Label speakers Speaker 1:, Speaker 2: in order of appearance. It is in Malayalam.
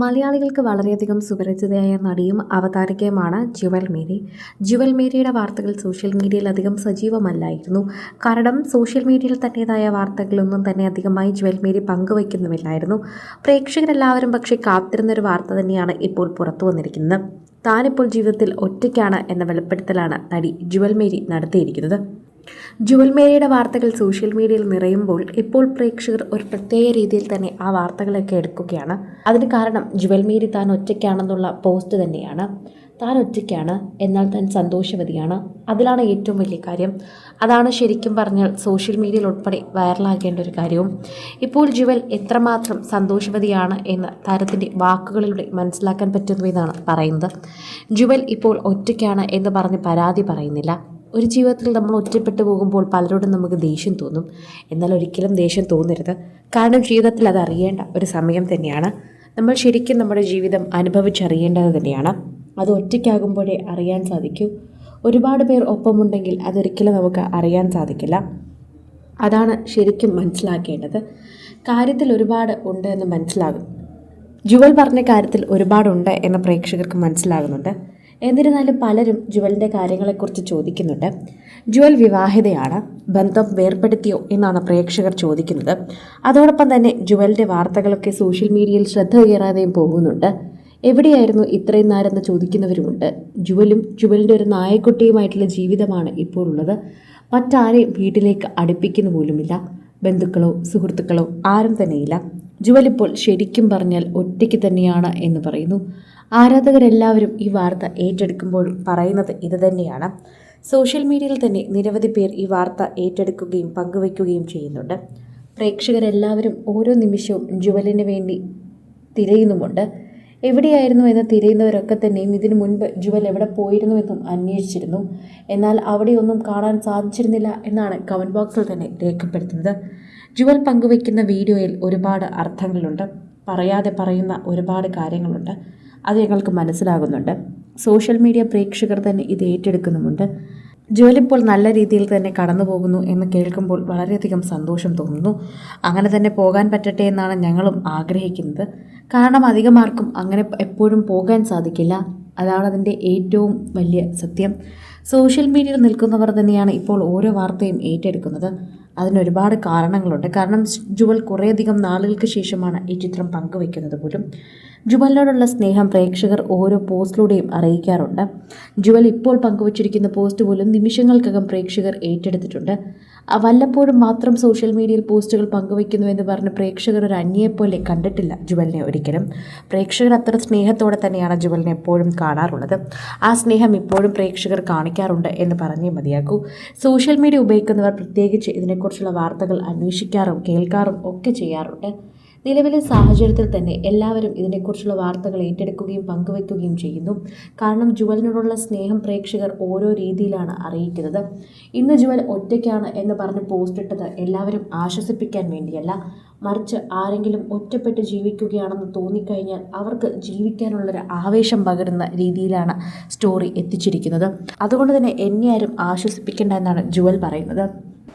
Speaker 1: മലയാളികൾക്ക് വളരെയധികം സുപരിചിതയായ നടിയും അവതാരകയുമാണ് ജുവൽ മേരി. ജുവൽ മേരിയുടെ വാർത്തകൾ സോഷ്യൽ മീഡിയയിൽ അധികം സജീവമല്ലായിരുന്നു. കാരണം സോഷ്യൽ മീഡിയയിൽ തന്റേതായ വാർത്തകളൊന്നും തന്നെ അധികമായി ജുവൽ മേരി പങ്കുവയ്ക്കുന്നുമില്ലായിരുന്നു. പ്രേക്ഷകരെല്ലാവരും പക്ഷേ കാത്തിരുന്നൊരു വാർത്ത തന്നെയാണ് ഇപ്പോൾ പുറത്തു വന്നിരിക്കുന്നത്. താനിപ്പോൾ ജീവിതത്തിൽ ഒറ്റയ്ക്കാണ് എന്ന വെളിപ്പെടുത്തലാണ് നടി ജുവൽ മേരി നടത്തിയിരിക്കുന്നത്. ജുവൽ മേരിയുടെ വാർത്തകൾ സോഷ്യൽ മീഡിയയിൽ നിറയുമ്പോൾ ഇപ്പോൾ പ്രേക്ഷകർ ഒരു പ്രത്യേക രീതിയിൽ തന്നെ ആ വാർത്തകളൊക്കെ എടുക്കുകയാണ്. അതിന് കാരണം ജുവൽ മേരി താൻ ഒറ്റയ്ക്കാണെന്നുള്ള പോസ്റ്റ് തന്നെയാണ്. താൻ ഒറ്റയ്ക്കാണ് എന്നാൽ താൻ സന്തോഷവതിയാണ്. അതിലാണ് ഏറ്റവും വലിയ കാര്യം. അതാണ് ശരിക്കും പറഞ്ഞാൽ സോഷ്യൽ മീഡിയയിൽ ഉൾപ്പെടെ വൈറലാകേണ്ട ഒരു കാര്യവും. ഇപ്പോൾ ജുവൽ എത്രമാത്രം സന്തോഷവതിയാണ് എന്ന് താരത്തിന്റെ വാക്കുകളിലൂടെ മനസ്സിലാക്കാൻ പറ്റുന്നു എന്നാണ് പറയുന്നത്. ജുവൽ ഇപ്പോൾ ഒറ്റയ്ക്കാണ് എന്ന് പറഞ്ഞ് പരാതി പറയുന്നില്ല. ഒരു ജീവിതത്തിൽ നമ്മൾ ഒറ്റപ്പെട്ടു പോകുമ്പോൾ പലരോടും നമുക്ക് ദേഷ്യം തോന്നും. എന്നാൽ ഒരിക്കലും ദേഷ്യം തോന്നരുത്. കാരണം ജീവിതത്തിൽ അത് അറിയേണ്ട ഒരു സമയം തന്നെയാണ്. നമ്മൾ ശരിക്കും നമ്മുടെ ജീവിതം അനുഭവിച്ചറിയേണ്ടത് തന്നെയാണ്. അത് ഒറ്റയ്ക്കാകുമ്പോഴേ അറിയാൻ സാധിക്കൂ. ഒരുപാട് പേർ ഒപ്പമുണ്ടെങ്കിൽ അതൊരിക്കലും നമുക്ക് അറിയാൻ സാധിക്കില്ല. അതാണ് ശരിക്കും മനസ്സിലാക്കേണ്ടത്. കാര്യത്തിൽ ഒരുപാട് ഉണ്ട് എന്ന് മനസ്സിലാകും. ജുവൽ പറഞ്ഞ കാര്യത്തിൽ ഒരുപാടുണ്ട് എന്ന് പ്രേക്ഷകർക്ക് മനസ്സിലാകുന്നുണ്ട്. എന്നിരുന്നാലും പലരും ജുവലിന്റെ കാര്യങ്ങളെക്കുറിച്ച് ചോദിക്കുന്നുണ്ട്. ജുവൽ വിവാഹിതയാണ്. ബന്ധം വേർപ്പെടുത്തിയോ എന്നാണ് പ്രേക്ഷകർ ചോദിക്കുന്നത്. അതോടൊപ്പം തന്നെ ജുവലിന്റെ വാർത്തകളൊക്കെ സോഷ്യൽ മീഡിയയിൽ ശ്രദ്ധ കയറാതെയും പോകുന്നുണ്ട്. എവിടെയായിരുന്നു ഇത്രയും നാരെന്ന് ചോദിക്കുന്നവരുമുണ്ട്. ജുവലും ജുവലിന്റെ ഒരു നായക്കുട്ടിയുമായിട്ടുള്ള ജീവിതമാണ് ഇപ്പോൾ ഉള്ളത് മറ്റാരെയും വീട്ടിലേക്ക് അടുപ്പിക്കുന്നു പോലുമില്ല. ബന്ധുക്കളോ സുഹൃത്തുക്കളോ ആരും തന്നെയില്ല. ജുവൽ ഇപ്പോൾ ശരിക്കും പറഞ്ഞാൽ ഒറ്റയ്ക്ക് തന്നെയാണ് എന്ന് പറയുന്നു. ആരാധകരെല്ലാവരും ഈ വാർത്ത ഏറ്റെടുക്കുമ്പോൾ പറയുന്നത് ഇത് തന്നെയാണ്. സോഷ്യൽ മീഡിയയിൽ തന്നെ നിരവധി പേർ ഈ വാർത്ത ഏറ്റെടുക്കുകയും പങ്കുവയ്ക്കുകയും ചെയ്യുന്നുണ്ട്. പ്രേക്ഷകരെല്ലാവരും ഓരോ നിമിഷവും ജുവലിന് വേണ്ടി തിരയുന്നുമുണ്ട്. എവിടെയായിരുന്നു എന്ന് തിരയുന്നവരൊക്കെ തന്നെയും ഇതിനു മുൻപ് ജുവൽ എവിടെ പോയിരുന്നുവെന്നും അന്വേഷിച്ചിരുന്നു. എന്നാൽ അവിടെയൊന്നും കാണാൻ സാധിച്ചിരുന്നില്ല എന്നാണ് കമന്റ് ബോക്സിൽ തന്നെ രേഖപ്പെടുത്തുന്നത്. ജുവൽ പങ്കുവയ്ക്കുന്ന വീഡിയോയിൽ ഒരുപാട് അർത്ഥങ്ങളുണ്ട്. പറയാതെ പറയുന്ന ഒരുപാട് കാര്യങ്ങളുണ്ട്. അത് ഞങ്ങൾക്ക് മനസ്സിലാകുന്നുണ്ട്. സോഷ്യൽ മീഡിയ പ്രേക്ഷകർ തന്നെ ഇത് ഏറ്റെടുക്കുന്നുമുണ്ട്. ജോലിപ്പോൾ നല്ല രീതിയിൽ തന്നെ കടന്നു പോകുന്നു എന്ന് കേൾക്കുമ്പോൾ വളരെയധികം സന്തോഷം തോന്നുന്നു. അങ്ങനെ തന്നെ പോകാൻ പറ്റട്ടെ എന്നാണ് ഞങ്ങളും ആഗ്രഹിക്കുന്നത്. കാരണം അധികമാർക്കും അങ്ങനെ എപ്പോഴും പോകാൻ സാധിക്കില്ല. അതാണ് അതിന്റെ ഏറ്റവും വലിയ സത്യം. സോഷ്യൽ മീഡിയയിൽ നിൽക്കുന്നവർ തന്നെയാണ് ഇപ്പോൾ ഓരോ വാർത്തയും ഏറ്റെടുക്കുന്നത്. അതിനൊരുപാട് കാരണങ്ങളുണ്ട്. കാരണം ജുവൽ കുറേയധികം നാളുകൾക്ക് ശേഷമാണ് ഈ ചിത്രം പങ്കുവയ്ക്കുന്നത് പോലും. ജുവലിനോടുള്ള സ്നേഹം പ്രേക്ഷകർ ഓരോ പോസ്റ്റിലൂടെയും അറിയിക്കാറുണ്ട്. ജുവൽ ഇപ്പോൾ പങ്കുവച്ചിരിക്കുന്ന പോസ്റ്റ് പോലും നിമിഷങ്ങൾക്കകം പ്രേക്ഷകർ ഏറ്റെടുത്തിട്ടുണ്ട്. വല്ലപ്പോഴും മാത്രം സോഷ്യൽ മീഡിയയിൽ പോസ്റ്റുകൾ പങ്കുവയ്ക്കുന്നു എന്ന് പറഞ്ഞ് പ്രേക്ഷകർ ഒരു അന്യയെപ്പോലെ കണ്ടിട്ടില്ല ജുവലിനെ ഒരിക്കലും. പ്രേക്ഷകർ അത്ര സ്നേഹത്തോടെ തന്നെയാണ് ജുവലിനെ എപ്പോഴും കാണാറുള്ളത്. ആ സ്നേഹം ഇപ്പോഴും പ്രേക്ഷകർ കാണിക്കാറുണ്ട് എന്ന് പറഞ്ഞേ മതിയാക്കൂ സോഷ്യൽ മീഡിയ ഉപയോഗിക്കുന്നവർ പ്രത്യേകിച്ച് ഇതിനെക്കുറിച്ചുള്ള വാർത്തകൾ അന്വേഷിക്കാറും കേൾക്കാറും ഒക്കെ ചെയ്യാറുണ്ട്. നിലവിലെ സാഹചര്യത്തിൽ തന്നെ എല്ലാവരും ഇതിനെക്കുറിച്ചുള്ള വാർത്തകൾ ഏറ്റെടുക്കുകയും പങ്കുവയ്ക്കുകയും ചെയ്യുന്നു. കാരണം ജുവലിനോടുള്ള സ്നേഹം പ്രേക്ഷകർ ഓരോ രീതിയിലാണ് അറിയിക്കുന്നത്. ഇന്ന് ജുവൽ ഒറ്റയ്ക്കാണ് എന്ന് പറഞ്ഞ് പോസ്റ്റ് ഇട്ടത് എല്ലാവരും ആശ്വസിപ്പിക്കാൻ വേണ്ടിയല്ല. മറിച്ച് ആരെങ്കിലും ഒറ്റപ്പെട്ട് ജീവിക്കുകയാണെന്ന് തോന്നിക്കഴിഞ്ഞാൽ അവർക്ക് ജീവിക്കാനുള്ളൊരു ആവേശം പകരുന്ന രീതിയിലാണ് സ്റ്റോറി എത്തിച്ചിരിക്കുന്നത്. അതുകൊണ്ട് തന്നെ എന്നെ ആരും ആശ്വസിപ്പിക്കേണ്ട എന്നാണ് ജുവൽ പറയുന്നത്.